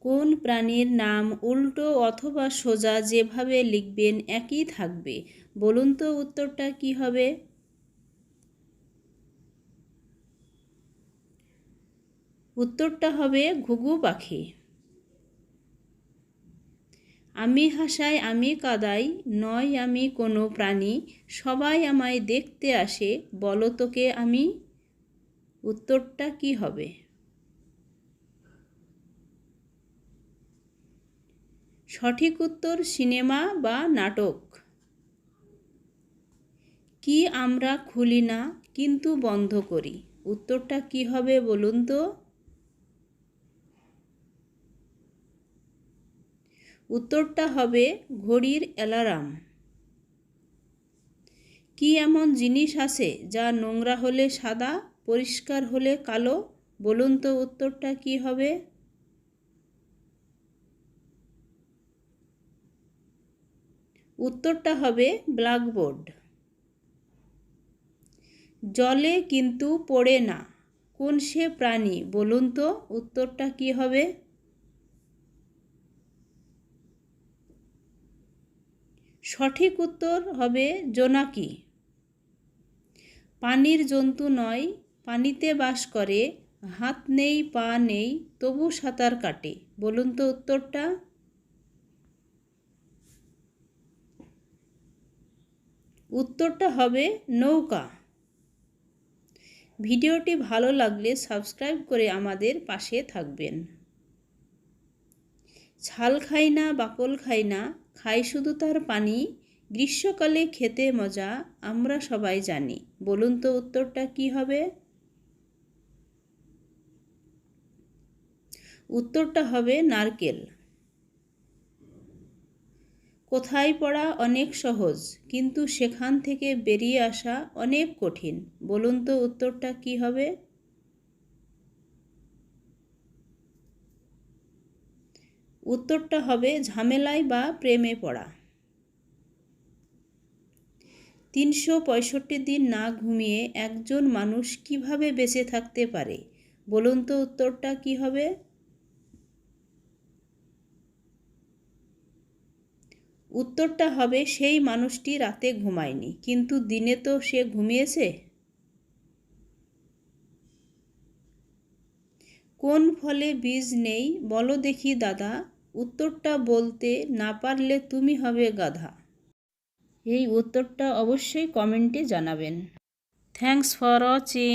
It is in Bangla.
কোন প্রাণীর নাম উল্টো অথবা সোজা যেভাবে লিখবেন একই থাকবে? বলুন তো উত্তরটা কি হবে? উত্তরটা হবে ঘুঘু পাখি। আমি হাসাই, আমি কাদাই, নয় আমি কোনো প্রাণী, সবাই আমায় দেখতে আসে, বলো তোকে আমি? উত্তরটা কি হবে? সঠিক উত্তর সিনেমা বা নাটক। কি আমরা খুলি না, কিন্তু বন্ধ করি? উত্তরটা কি হবে বলুন তো? উত্তরটা হবে ঘড়ির অ্যালার্ম। কি এমন জিনিস আছে যা নোংরা হলে সাদা, পরিষ্কার হলে কালো? বলুন তো উত্তরটা কি হবে? উত্তরটা হবে ব্ল্যাকবোর্ড। জলে কিন্তু পড়ে না। কোন সে প্রাণী? বলুন তো উত্তরটা কি হবে? সঠিক উত্তর হবে জোনাকি। পানির জন্তু নয়, পানিতে বাস করে, হাত নেই, পা নেই, তবু সাঁতার কাটে। বলুন তো উত্তরটা? উত্তরটা হবে নৌকা। ভিডিওটি ভালো লাগলে সাবস্ক্রাইব করে আমাদের পাশে থাকবেন। ছাল খাই না, বাকল খাই না, খাই শুধু তার পানি, গ্রীষ্মকালে খেতে মজা, আমরা সবাই জানি। বলুন তো উত্তরটা কি হবে? উত্তরটা হবে নারকেল। কোথায় পড়া অনেক সহজ, কিন্তু সেখান থেকে বেরিয়ে আসা অনেক কঠিন। বলুন তো উত্তরটা কি হবে? উত্তরটা হবে ঝামেলায় বা প্রেমে পড়া। তিনশো পঁয়ষট্টি দিন না ঘুমিয়ে একজন মানুষ কীভাবে বেঁচে থাকতে পারে? বলুন তো উত্তরটা কি হবে? উত্তরটা হবে, সেই মানুষটি রাতে ঘুমায়নি। কিন্তু দিনে তো সে ঘুমিয়েছে। কোন ফলে বীজ নেই? বলো দেখি দাদা। উত্তরটা বলতে না পারলে তুমি হবে গাধা। এই উত্তরটা অবশ্যই কমেন্টে জানাবেন। Thanks for watching.